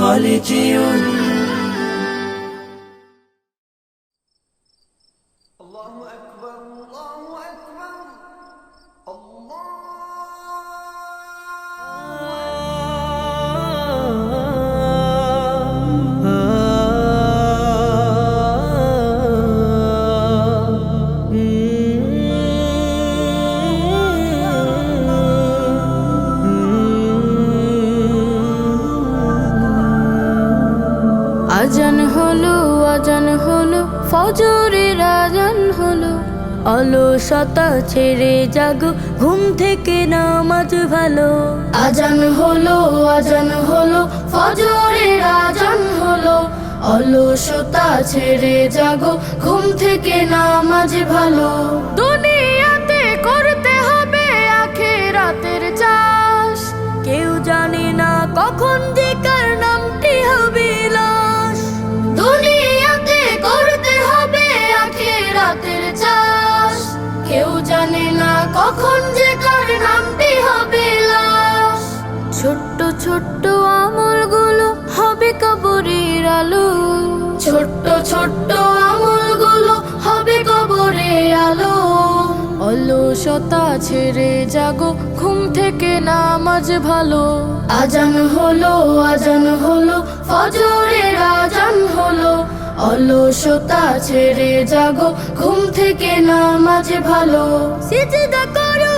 خالدون الله أكبر الله أكبر আজান হলো আজান হলো, ফজরের আজান হলো। অলসতা ছেড়ে জাগো, ঘুম থেকে নামাজ ভালো। আজান হলো আজান হলো, ফজরের আজান হলো। অলসতা ছেড়ে জাগো, ঘুম থেকে নামাজ ভালো। দুনিয়াতে ছোট্ট ছোট্ট আমলগুলো হবে কবরের আলো। ছোট্ট ছোট্ট আমলগুলো হবে কবরের আলো। অলসতা ছেড়ে জাগো ঘুম থেকে নামাজ ভালো। আজান হলো আজান হলো ফজরের আজান হলো। অলসতা ছেড়ে জাগো ঘুম থেকে নামাজ ভালো। সিজদা করো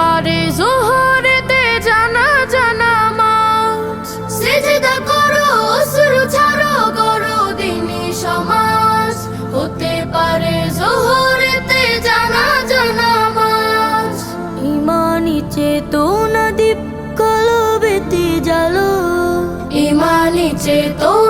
পারে জোহরেতে জানা জানা মাছ। সিজদা করো শুরু ছাড়ো করো দিনী সমাজ। হতে পারে জোহরেতে জানা জানা মাছ। ইমানি চেতনা দীপ কলবেতে জালো ইমানি চেতনা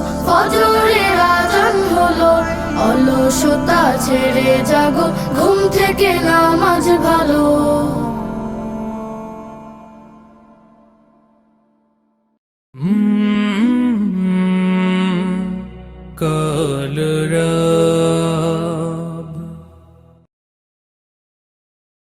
অলসতা ছেড়ে জাগো ঘুম থেকে নামাজ ভালো। কলরা